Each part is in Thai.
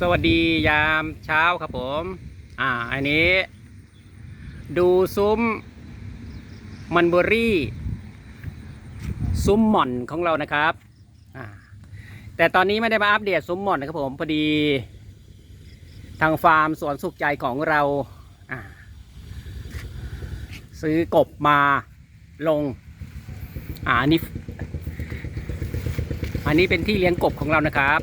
สวัสดียามเช้าครับผม อ่า อันนี้ ดูซุ้มมันเบอรี่ ซุ้มหม่อนของเรานะครับ อ่า แต่ตอนนี้ไม่ได้มาอัปเดตซุ้มหม่อนนะครับผม พอดี ทางฟาร์มสวนสุขใจของเรา อ่า ซื้อกบมาลง อ่า อันนี้ อันนี้เป็นที่เลี้ยงกบของเรานะครับ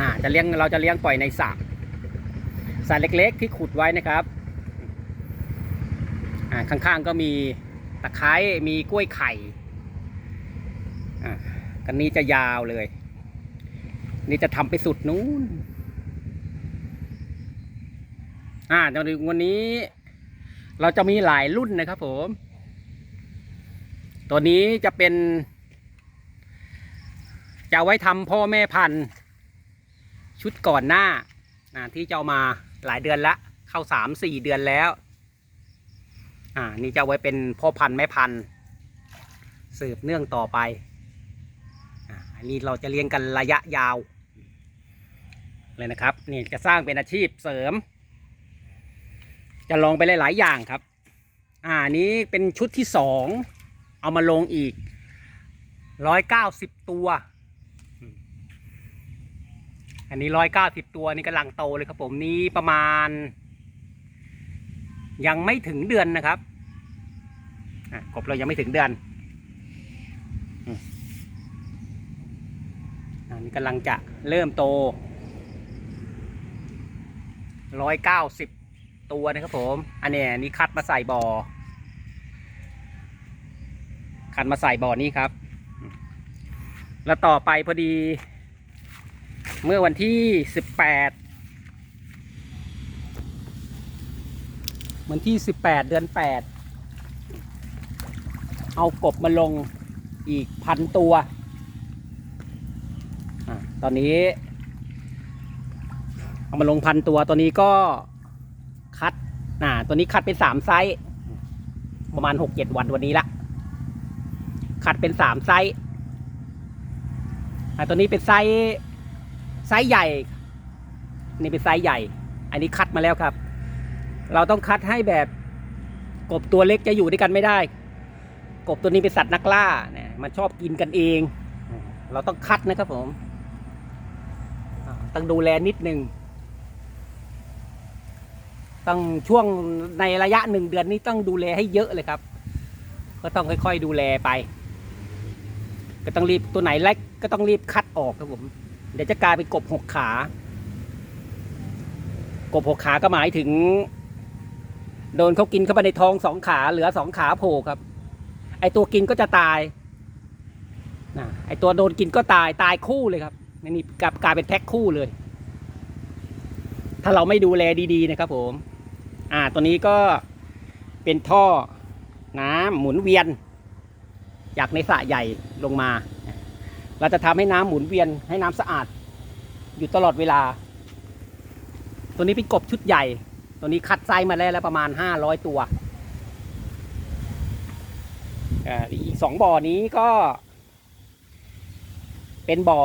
อ่าจะเลี้ยงเราจะเลี้ยงปล่อยในสระสระเล็กๆที่ขุดไว้นะครับอ่าข้างๆก็มีตะไคร้มีกล้วยไข่อ่ากันนี้จะยาวเลย นี่จะทำไปสุดนู้นอ่าวันนี้ เราจะมีหลายรุ่นนะครับผม ตัวนี้จะเป็น จะไว้ทำพ่อแม่พันธุ์ ชุดก่อนหน้าอ่าที่จะเอามาหลายเดือนละ เข้าสามสี่เดือนแล้ว อ่า นี่จะเอาไว้เป็นพ่อพันธุ์แม่พันธุ์สืบเนื่องต่อไป อ่าอันนี้เราจะเลี้ยงกันระยะยาวเลยนะครับ นี่จะสร้างเป็นอาชีพเสริม จะลองไปหลาย ๆ อย่างครับ อ่าอันนี้เป็นชุดที่สอง เอามาลงอีกร้อยเก้าสิบตัว อันนี้ร้อยเก้าสิบตัวนี่กำลังโตเลยครับผมนี่ประมาณ ยังไม่ถึงเดือนนะครับกบเรายังไม่ถึงเดือนอันนี้กำลังจะเริ่มโตร้อยเก้าสิบตัวนะครับผม อันนี้นี่คัดมาใส่บ่อ คัดมาใส่บ่อนี้ครับ แล้วต่อไปพอดี เมื่อวันที่สิบแปดวันที่สิบแปดเดือนแปดเอากบมาลงอีกพันตัวอตอนนี้ เอามาลงพันตัวตัวนี้ก็คัดอ่าตัวนี้คัดเป็นสามไซส์ ประมาณหกเจ็ดวันวันนี้ละ คัดเป็นสามไซส์อ่าตัวนี้เป็นไซส์ ไซส์ใหญ่ นี่เป็นไซส์ใหญ่ อันนี้คัดมาแล้วครับ เราต้องคัดให้แบบกบตัวเล็กจะอยู่ด้วยกันไม่ได้ กบตัวนี้เป็นสัตว์นักล่าเนี่ยมันชอบกินกันเอง เราต้องคัดนะครับผม ต้องดูแลนิดนึงต้องช่วงในระยะหนึ่งเดือนนี้ต้องดูแลให้เยอะเลยครับ ก็ต้องค่อยๆดูแลไป ก็ต้องรีบตัวไหนเล็กก็ต้องรีบคัดออกครับผม เดี๋ยวจะกลายเป็นกบหกขา กบหกขาก็หมายถึง โดนเขากินเข้าไปในท้องสองขาเหลือสองขาโผล่ครับ ไอตัวกินก็จะตายนะไอตัวโดนกินก็ตายตายคู่เลยครับนี่กลับกลายเป็นแพ็คคู่เลย ถ้าเราไม่ดูแลดีๆนะครับผม อ่าตัวนี้ก็เป็นท่อน้ำหมุนเวียน จากในสระใหญ่ลงมา เราจะทำให้น้ำหมุนเวียนให้น้ำสะอาด อยู่ตลอดเวลา ตัวนี้เป็นกบชุดใหญ่ ตัวนี้คัดไซส์มาแล้วแล้วประมาณห้าร้อยตัวอ่าอีกสองบ่อนี้ก็ เป็นบ่อ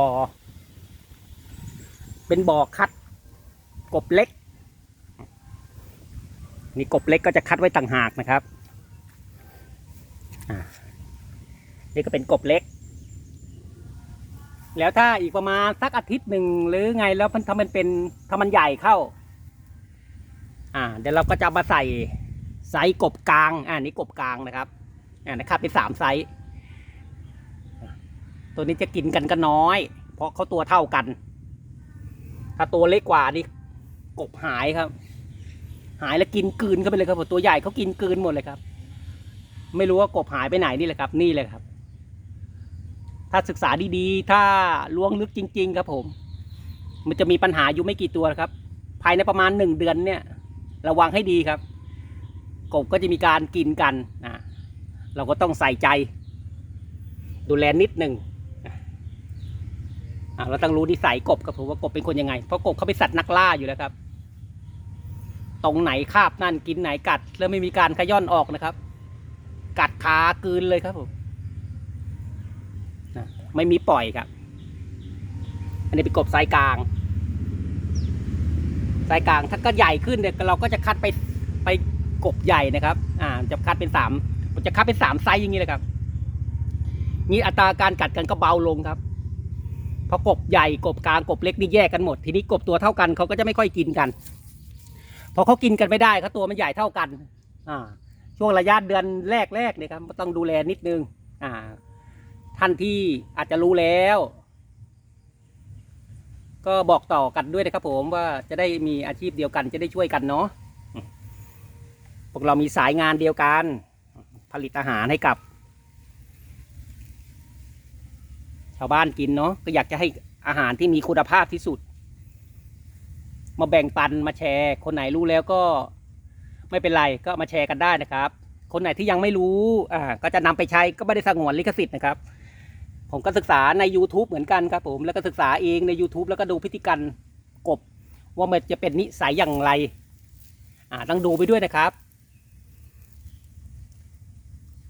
เป็นบ่อคัด กบเล็ก นี่กบเล็กก็จะคัดไว้ต่างหากนะครับอ่านี่ก็เป็นกบเล็ก แล้วถ้าอีกประมาณสักอาทิตย์หนึ่งหรือไงแล้วมันทำมันเป็นถ้ามันใหญ่เข้า อ่า เดี๋ยวเราก็จะมาใส่ไซส์กบกลาง อ่านี่กบกลางนะครับ อ่านะครับเป็นสามไซส์ตัวนี้จะกินกันก็น้อย เพราะเขาตัวเท่ากัน ถ้าตัวเล็กกว่านี่กบหายครับ หายแล้วกินกืนเข้าไปเลยครับตัวใหญ่เขากินกืนหมดเลยครับ ไม่รู้ว่ากบหายไปไหนนี่แหละครับ นี่เลยครับ ถ้าศึกษาดีๆ ถ้าล้วงลึกจริง ๆ ครับผม มันจะมีปัญหาอยู่ไม่กี่ตัวครับ ภายในประมาณหนึ่งเดือนเนี่ย ระวังให้ดีครับ กบก็จะมีการกินกันอ่าเราก็ต้องใส่ใจ ดูแลนิดหนึ่งอ่าเราต้องรู้นิสัยกบครับผมว่ากบเป็นคนยังไง เพราะกบเขาเป็นสัตว์นักล่าอยู่แล้วครับ ตรงไหนคาบนั่นกินไหนกัด แล้วไม่มีการขย้อนออกนะครับ กัดขากืนเลยครับผม ไม่มีปล่อยครับ อันนี้เป็นกบไซส์กลางไซส์กลางถ้าก็ใหญ่ขึ้นเนี่ยเราก็จะคัดไปไปกบใหญ่นะครับ อ่าจะคัดเป็นสามจะคัดเป็นสามไซส์อย่างนี้เลยครับนี่อัตราการกัดกันก็เบาลงครับเพราะกบใหญ่กบกลางกบเล็กนี่แยกกันหมด ทีนี้กบตัวเท่ากันเขาก็จะไม่ค่อยกินกันพอเขากินกันไม่ได้เขาตัวมันใหญ่เท่ากัน อ่า ช่วงระยะเดือนแรกแรกๆเนี่ยครับต้องดูแลนิดนึง ท่านที่อาจจะรู้แล้ว ก็บอกต่อกันด้วยนะครับผมว่าจะได้มีอาชีพเดียวกันจะได้ช่วยกันเนาะพวกเรามีสายงานเดียวกัน ผลิตอาหารให้กับ ชาวบ้านกินเนาะก็อยากจะให้อาหารที่มีคุณภาพที่สุด มาแบ่งปันมาแชร์ คนไหนรู้แล้วก็ไม่เป็นไรก็มาแชร์กันได้นะครับ คนไหนที่ยังไม่รู้อ่าก็จะนำไปใช้ก็ไม่ได้สงวนลิขสิทธิ์นะครับ ผมก็ศึกษาใน YouTube เหมือนกันครับผมแล้วก็ศึกษาเองใน YouTube แล้วก็ดูพฤติกรรมกบ ว่ามันจะเป็นนิสัยอย่างไร อ่าต้องดูไปด้วยนะครับ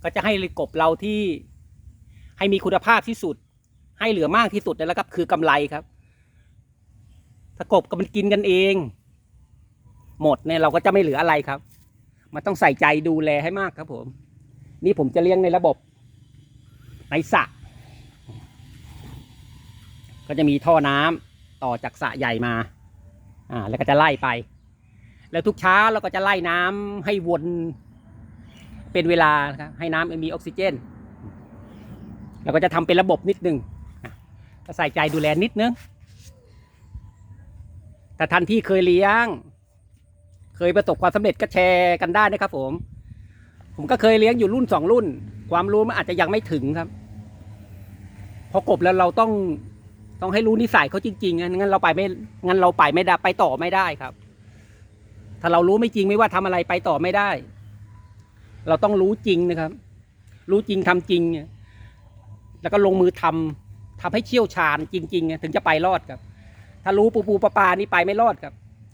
ก็จะให้กบเราที่ให้มีคุณภาพที่สุด ให้เหลือมากที่สุดแหละครับ คือกำไรครับ ถ้ากบก็มันกินกันเอง หมดเนี่ยเราก็จะไม่เหลืออะไรครับ มันต้องใส่ใจดูแลให้มากครับผม นี่ผมจะเลี้ยงในระบบในสระ ก็จะมีท่อน้ำต่อจากสระใหญ่มา อ่า แล้วก็จะไล่ไป แล้วทุกเช้าเราก็จะไล่น้ำให้วนเป็นเวลาครับให้น้ำมีออกซิเจนเราก็จะทำเป็นระบบนิดนึงอะก็ใส่ใจดูแลนิดนึง แต่ท่านที่เคยเลี้ยง เคยประสบความสำเร็จก็แชร์กันได้นะครับผม ผมก็เคยเลี้ยงอยู่รุ่นสองรุ่น ความรู้มันอาจจะยังไม่ถึงครับ พอกบแล้วเราต้อง ต้องให้รู้นิสัยเขาจริงๆงั้นเราไปไม่งั้นเราไปไม่ได้ไปต่อไม่ได้ครับ ถ้าเรารู้ไม่จริงไม่ว่าทำอะไรไปต่อไม่ได้ เราต้องรู้จริงนะครับ รู้จริงทำจริงแล้วก็ลงมือทำทำให้เชี่ยวชาญจริงๆถึงจะไปรอดครับ ถ้ารู้ปูปูปลาปลานี่ไปไม่รอดครับ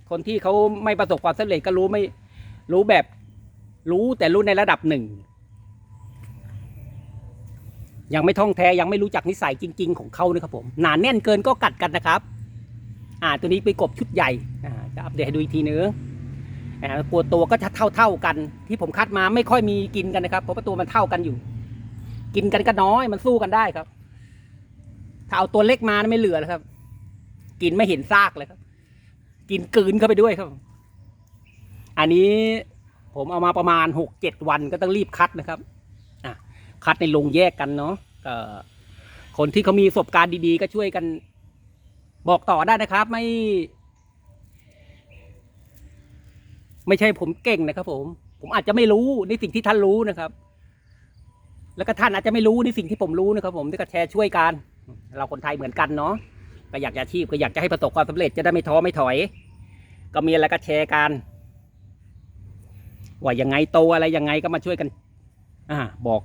คนที่เขาไม่ประสบความสำเร็จก็รู้ไม่รู้แบบ รู้แต่รู้ในระดับหนึ่ง ยังไม่ท่องแท้ยังไม่รู้จักนิสัยจริง ๆ ของเขานะครับผมหนาแน่นเกินก็กัดกันนะครับ อ่าตัวนี้ไปกบชุดใหญ่อ่าจะอัปเดตให้ดูอีกทีนึงอ่าตัวตัวก็จะเท่าๆกัน ที่ผมคัดมาไม่ค่อยมีกินกันนะครับเพราะว่าตัวมันเท่ากันอยู่ กินกันก็น้อยมันสู้กันได้ครับ ถ้าเอาตัวเล็กมาไม่เหลือแล้วครับ กินไม่เห็นซากเลยครับ กินกืนเข้าไปด้วยครับ อันนี้ผมเอามาประมาณหกเจ็ดวันก็ต้องรีบคัดนะครับ คัดในโรงแยกกันเนาะคนที่เขามีประสบการณ์ดีๆ ก็ช่วยกัน บอกต่อได้นะครับ ไม่ ไม่ใช่ผมเก่งนะครับ ผม ผมอาจจะไม่รู้ในสิ่งที่ท่านรู้นะครับ แล้วก็ท่านอาจจะไม่รู้ในสิ่งที่ผมรู้นะครับ ผมที่ก็แชร์ช่วยกัน เราคนไทยเหมือนกันเนาะก็อยากจะอาชีพก็อยากจะให้ประสบความสำเร็จจะได้ไม่ท้อไม่ถอย ก็มีอะไรก็แชร์กันว่ายังไงโตอะไรยังไงก็มาช่วยกัน อ่า บอก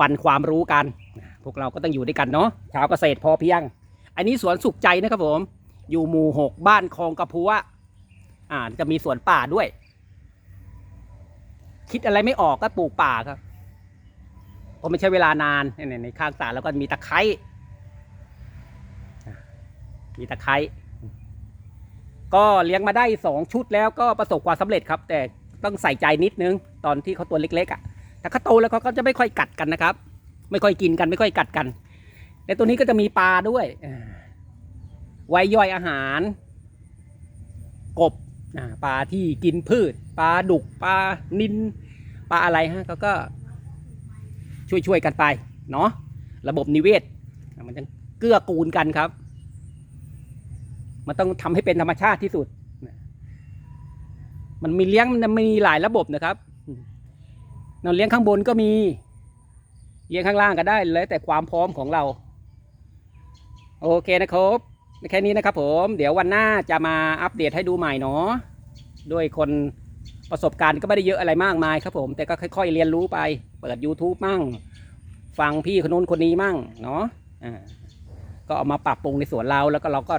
ปันความรู้กัน พวกเราก็ต้องอยู่ด้วยกันเนาะชาวเกษตรพอเพียง อันนี้สวนสุขใจนะครับผม อยู่หมู่หกบ้านคลองกระพัวอ่าจะมีสวนป่าด้วย คิดอะไรไม่ออกก็ปลูกป่าครับเพราะไม่ใช่เวลานานเนี่ยในข้างสระแล้วก็มีตะไคร้อะมีตะไคร้ก็เลี้ยงมาได้สองชุดแล้วก็ประสบความสำเร็จครับ แต่ต้องใส่ใจนิดนึง ตอนที่เขาตัวเล็กๆอะ ถ้าเขาโตแล้วเขาก็จะไม่ค่อยกัดกันนะครับ ไม่ค่อยกินกันไม่ค่อยกัดกันแต่ตัวนี้ก็จะมีปลาด้วยไว้ย่อยอาหาร กบปลาที่กินพืช ปลาดุกปลานินปลาอะไรฮะเขาก็ช่วยช่วยๆกันไปเนาะระบบนิเวศ มันจะเกื้อกูลกันครับ มันต้องทำให้เป็นธรรมชาติที่สุด มันมีเลี้ยงมันมีหลายระบบนะครับ นอนเลี้ยงข้างบนก็มี เลี้ยงข้างล่างก็ได้แล้วแต่ความพร้อมของเรา โอเคนะครับแค่นี้นะครับผมเดี๋ยววันหน้าจะมาอัปเดตให้ดูใหม่เนาะด้วยคนประสบการณ์ก็ไม่ได้เยอะอะไรมากมายครับผม แต่ก็ค่อยๆเรียนรู้ไป เปิด YouTube มั่ง ฟังพี่คนนู้นคนนี้มั่งเนาะอ่าก็เอามาปรับปรุงในสวนเราแล้วก็เราก็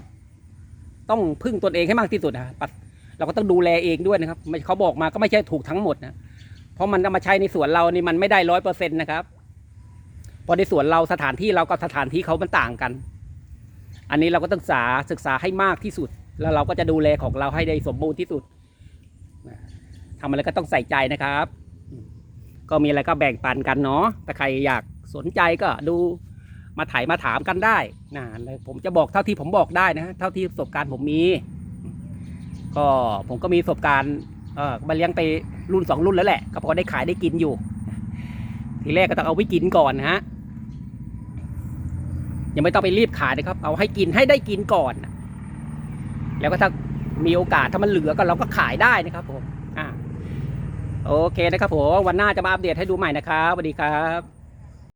ต้องพึ่งตนเองให้มากที่สุดนะปัดเราก็ต้องดูแลเองด้วยนะครับ ไม่เขาบอกมาก็ไม่ใช่ถูกทั้งหมดนะ เพราะมันเอามาใช้ในสวนเรานี่มันไม่ได้ร้อยเปอร์เซ็นต์นะครับเพราะในสวนเราสถานที่เรากับสถานที่เขามันต่างกัน อันนี้เราก็ต้องศึกษาศึกษาให้มากที่สุด แล้วเราก็จะดูแลของเราให้ได้สมบูรณ์ที่สุดทำอะไรก็ต้องใส่ใจนะครับ ก็มีอะไรก็แบ่งปันกันเนาะถ้าใครอยากสนใจก็ดูมาถ่ายมาถามกันได้นะผมจะบอกเท่าที่ผมบอกได้นะเท่าที่ประสบการณ์ผมมี ก็ผมก็มีประสบการณ์ เออมาเลี้ยงไปรุ่นสองรุ่นแล้วแหละ ก็พอได้ขายได้กินอยู่ ทีแรกก็ต้องเอาไว้กินก่อนนะฮะยังไม่ต้องไปรีบขายนะครับ เอาให้กินให้ได้กินก่อน แล้วก็ถ้ามีโอกาสถ้ามันเหลือก็เราก็ขายได้นะครับผมอ่าโอเคนะครับผมวันหน้าจะมาอัปเดตให้ดูใหม่นะครับสวัสดีครับ